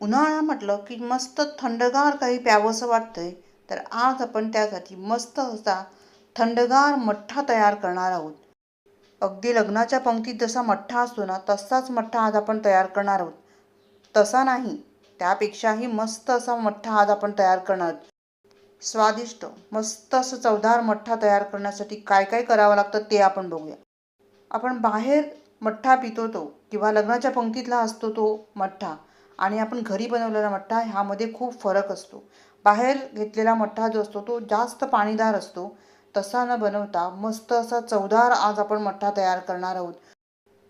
उन्हाळा म्हटलं की मस्त थंडगार काही प्यावंसं वाटतंय तर आज आपण त्यासाठी मस्त असा थंडगार मठ्ठा तयार करणार आहोत. अगदी लग्नाच्या पंक्तीत जसा मठ्ठा असतो ना तसाच मठ्ठा आज आपण तयार करणार आहोत. तसा नाही त्यापेक्षाही मस्त असा मठ्ठा आज आपण तयार करणार आहोत. स्वादिष्ट मस्त असं चवदार मठ्ठा तयार करण्यासाठी काय काय करावं लागतं ते आपण बघूया. आपण बाहेर मठ्ठा पितो तो किंवा लग्नाच्या पंक्तीतला असतो तो मठ्ठा. आणि आपण घरी बनवलेला मठ्ठा ह्यामध्ये खूप फरक असतो. बाहेर घेतलेला मठ्ठा जो असतो तो जास्त पाणीदार असतो. तसा न बनवता मस्त असा चवदार आज आपण मठ्ठा तयार करणार आहोत.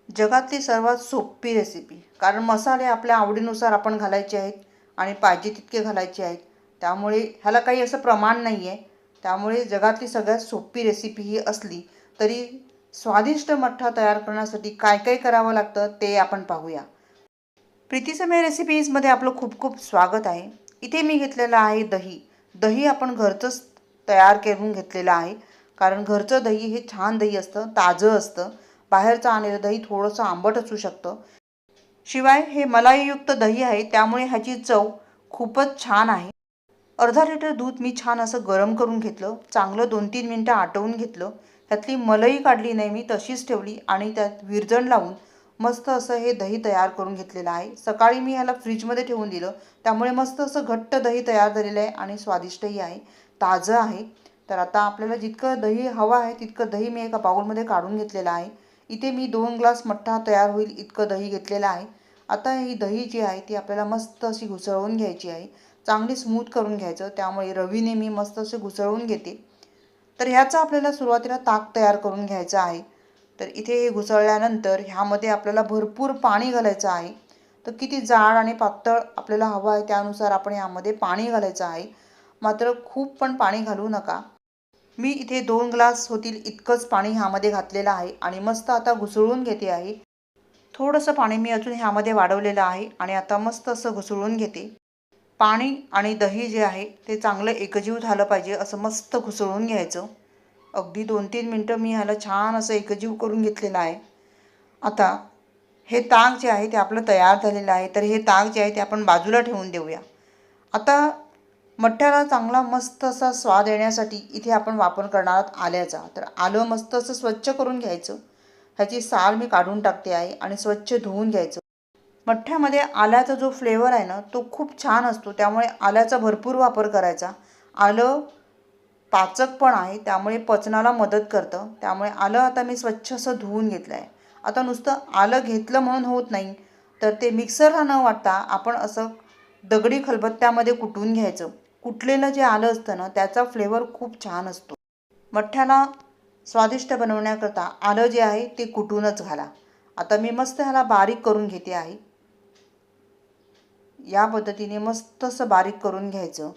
जगातली सर्वात सोपी रेसिपी कारण मसाले आपल्या आवडीनुसार आपण घालायचे आहेत आणि पाहिजे तितके घालायचे आहेत. त्यामुळे ह्याला काही असं प्रमाण नाही आहे त्यामुळे जगातली सगळ्यात सोपी रेसिपी ही असली तरी स्वादिष्ट मठ्ठा तयार करण्यासाठी काय काय करावं लागतं ते आपण पाहूया. प्रीतीसमय रेसिपीजमध्ये आपलं खूप खूप स्वागत आहे. इथे मी घेतलेलं आहे दही. दही आपण घरचंच तयार करून घेतलेलं आहे. कारण घरचं दही हे छान दही असतं ताजं असतं. बाहेरचं आणलेलं दही थोडंसं आंबट असू शकतं. शिवाय हे मलाईयुक्त दही आहे त्यामुळे ह्याची चव खूपच छान आहे. अर्धा लिटर दूध मी छान असं गरम करून घेतलं. चांगलं दोन तीन मिनटं आटवून घेतलं. त्यातली मलई काढली नाही मी तशीच ठेवली आणि त्यात विरजण लावून मस्त असं हे दही तयार करून घेतलेलं आहे. सकाळी मी ह्याला फ्रीजमध्ये ठेवून दिलं. त्यामुळे मस्त असं घट्ट दही तयार झालेलं आहे आणि स्वादिष्टही आहे. ताजं आहे. तर आता आपल्याला जितकं दही हवं आहे तितकं दही मी एका बाउलमध्ये काढून घेतलेलं आहे. इथे मी दोन ग्लास मठ्ठा तयार होईल इतकं दही घेतलेलं आहे. आता ही दही जी आहे ती आपल्याला मस्त अशी घुसळवून घ्यायची आहे. चांगली स्मूथ करून घ्यायचं. त्यामुळे रवीने मी मस्त असे घुसळवून घेते. तर ह्याचा आपल्याला सुरुवातीला ताक तयार करून घ्यायचं आहे. तर इथे हे घुसळल्यानंतर ह्यामध्ये आपल्याला भरपूर पाणी घालायचं आहे. तर किती जाड आणि पातळ आपल्याला हवं आहे त्यानुसार आपण यामध्ये पाणी घालायचं आहे. मात्र खूप पण पाणी घालू नका. मी इथे दोन ग्लास होतील इतकंच पाणी ह्यामध्ये घातलेलं आहे आणि मस्त आता घुसळून घेते आहे. थोडंसं पाणी मी अजून ह्यामध्ये वाढवलेलं आहे आणि आता मस्त असं घुसळून घेते. पाणी आणि दही जे आहे ते चांगलं एकजीव झालं पाहिजे असं मस्त घुसळून घ्यायचं. अगदी दोन तीन मिनटं मी ह्याला छान असं एकजीव करून घेतलेलं आहे. आता हे ताक जे आहे ते आपलं तयार झालेलं आहे. तर हे ताक जे आहे ते आपण बाजूला ठेवून देऊया. आता मठ्ठ्याला चांगला मस्त असा स्वाद येण्यासाठी इथे आपण वापर करणार आहोत आल्याचा. तर आलं मस्त असं स्वच्छ करून घ्यायचं. ह्याची साल मी काढून टाकते आहे आणि स्वच्छ धुवून घ्यायचं. मठ्ठ्यामध्ये आल्याचा जो फ्लेवर आहे ना तो खूप छान असतो. त्यामुळे आल्याचा भरपूर वापर करायचा. आलं पाचक पण आहे त्यामुळे पचनाला मदत करतं. त्यामुळे आलं आता मी स्वच्छ असं धुवून घेतलं आहे आता नुसतं आलं घेतलं म्हणून होत नाही. तर ते मिक्सरला न वाटता आपण असं दगडी खलबत्त्यामध्ये कुटून घ्यायचं. कुटलेलं जे आलं असतं ना त्याचा फ्लेवर खूप छान असतो. मठ्ठ्याला स्वादिष्ट बनवण्याकरता आलं जे आहे ते कुटूनच घाला. आता मी मस्त ह्याला बारीक करून घेते आहे या पद्धतीने मस्त असं बारीक करून घ्यायचं.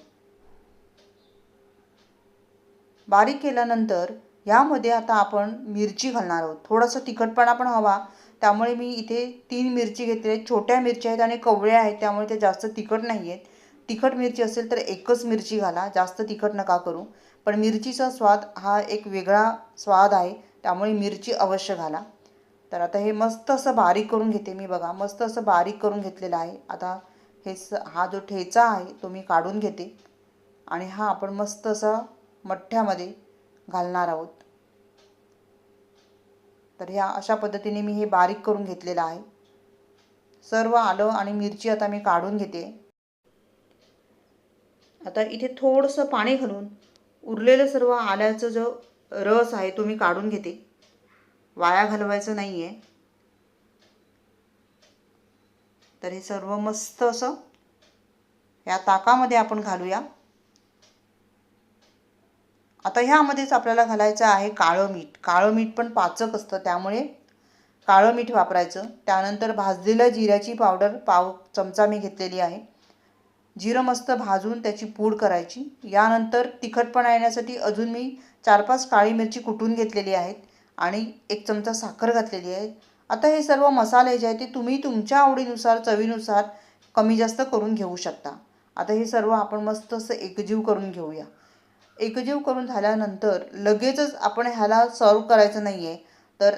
बारीक केल्यानंतर ह्यामध्ये आता आपण मिरची घालणार आहोत. थोडंसं तिखटपणा पण हवा. त्यामुळे मी इथे तीन मिरची घेतले छोट्या मिरच्या आहेत आणि कवळ्या आहेत. त्यामुळे ते जास्त तिखट नाही आहेत. तिखट मिरची असेल तर एकच मिरची घाला. जास्त तिखट नका करू. पण मिरचीचा स्वाद हा एक वेगळा स्वाद आहे. त्यामुळे मिरची अवश्य घाला. तर आता हे मस्त असं बारीक करून घेते मी बघा. मस्त असं बारीक करून घेतलेलं आहे. आता हे स हा जो ठेचा आहे तो मी काढून घेते. आणि हा आपण मस्त असा मठ्ठ्यामध्ये घालणार आहोत. तर ह्या अशा पद्धतीने मी हे बारीक करून घेतलेलं आहे. सर्व आलं आणि मिरची आता मी काढून घेते. आता इथे थोडंसं पाणी घालून उरलेलं सर्व आल्याचं जो रस आहे तो मी काढून घेते. वाया घालवायचं नाही आहे तर हे सर्व मस्त असं या ताकामध्ये आपण घालूया. आता ह्यामध्येच आपल्याला घालायचं आहे काळं मीठ. काळं मीठ पण पाचक असतं त्यामुळे काळं मीठ वापरायचं. त्यानंतर भाजलेल्या जिऱ्याची पावडर पाव चमचा मी घेतलेली आहे. जिरं मस्त भाजून त्याची पूड करायची. यानंतर तिखटपणा येण्यासाठी अजून मी चार पाच काळी मिरची कुटून घेतलेली आहेत आणि एक चमचा साखर घातलेली आहे. आता हे सर्व मसाले जे आहेत ते तुम्ही तुमच्या आवडीनुसार चवीनुसार कमी जास्त करून घेऊ शकता. आता हे सर्व आपण मस्त असं एकजीव करून घेऊया. एकजीव करून झाल्यानंतर लगेचच आपण ह्याला सर्व करायचं नाही आहे तर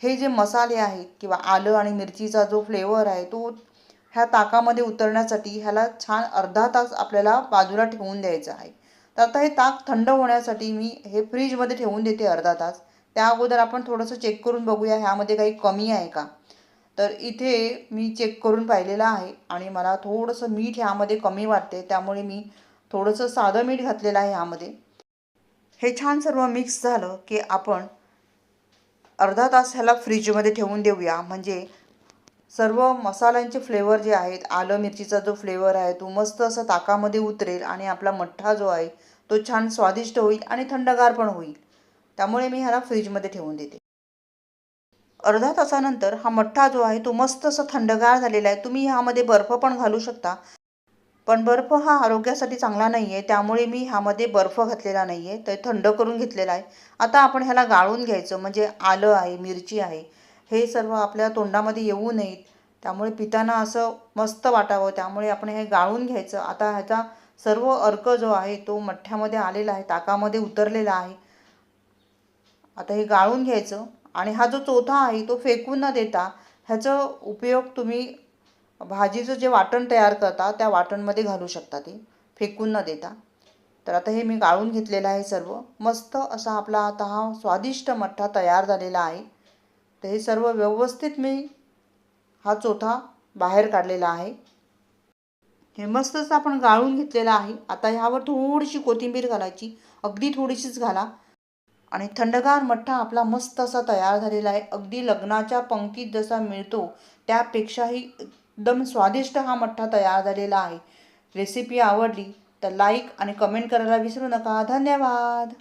हे जे मसाले आहेत किंवा आलं आणि मिरचीचा जो फ्लेवर आहे तो ह्या ताकामध्ये उतरण्यासाठी ह्याला छान अर्धा तास आपल्याला बाजूला ठेवून द्यायचा आहे. तर आता हे ताक थंड होण्यासाठी मी हे फ्रीजमध्ये ठेवून देते अर्धा तास. त्या अगोदर आपण थोडंसं चेक करून बघूया ह्यामध्ये काही कमी आहे का. तर इथे मी चेक करून पाहिलेलं आहे आणि मला थोडंसं मीठ ह्यामध्ये कमी वाटते. त्यामुळे मी थोडंसं साधं मीठ घातलेलं आहे ह्यामध्ये हे छान सर्व मिक्स झालं की आपण अर्धा तास ह्याला फ्रीजमध्ये ठेवून देऊया. म्हणजे सर्व मसाल्यांचे फ्लेवर जे आहेत आलं मिरचीचा जो फ्लेवर आहे तो मस्त असं ताकामध्ये उतरेल आणि आपला मठ्ठा जो आहे तो छान स्वादिष्ट होईल आणि थंडगार पण होईल. त्यामुळे मी ह्याला फ्रीजमध्ये ठेवून देते. अर्धा तासानंतर हा मठ्ठा जो आहे तो मस्त असा थंडगार झालेला आहे. तुम्ही ह्यामध्ये बर्फ पण घालू शकता. पण बर्फ हा आरोग्यासाठी चांगला नाही आहे त्यामुळे मी ह्यामध्ये बर्फ घातलेला नाही आहे तर थंड करून घेतलेला आहे. आता आपण ह्याला गाळून घ्यायचं म्हणजे आलं आहे मिरची आहे हे सर्व आपल्या तोंडामध्ये येऊ नयेत. त्यामुळे पिताना असं मस्त वाटावं त्यामुळे आपण हे गाळून घ्यायचं. आता ह्याचा सर्व अर्क जो आहे तो मठ्ठ्यामध्ये आलेला आहे ताकामध्ये उतरलेला आहे. आता हे गाळून घ्यायचं. आणि हा जो चोथा आहे तो फेकून न देता ह्याचा उपयोग तुम्ही भाजीचं जे वाटण तयार करता त्या वाटणमध्ये घालू शकता ते. फेकून न देता. तर आता हे मी गाळून घेतलेलं आहे सर्व. मस्त असा आपला आता हा स्वादिष्ट मठ्ठा तयार झालेला आहे. तर हे सर्व व्यवस्थित मी हा चोथा बाहेर काढलेला आहे. हे मस्तच आपण गाळून घेतलेलं आहे. आता ह्यावर थोडीशी कोथिंबीर घालायची. अगदी थोडीशीच घाला. आणि थंडगार मठ्ठा आपला मस्त असा तयार झालेला आहे. अगदी लग्नाच्या पंक्तीत जसा मिळतो त्यापेक्षाही एकदम स्वादिष्ट हा मठ्ठा तयार झालेला आहे. रेसिपी आवडली तर लाईक आणि कमेंट करायला विसरू नका. धन्यवाद.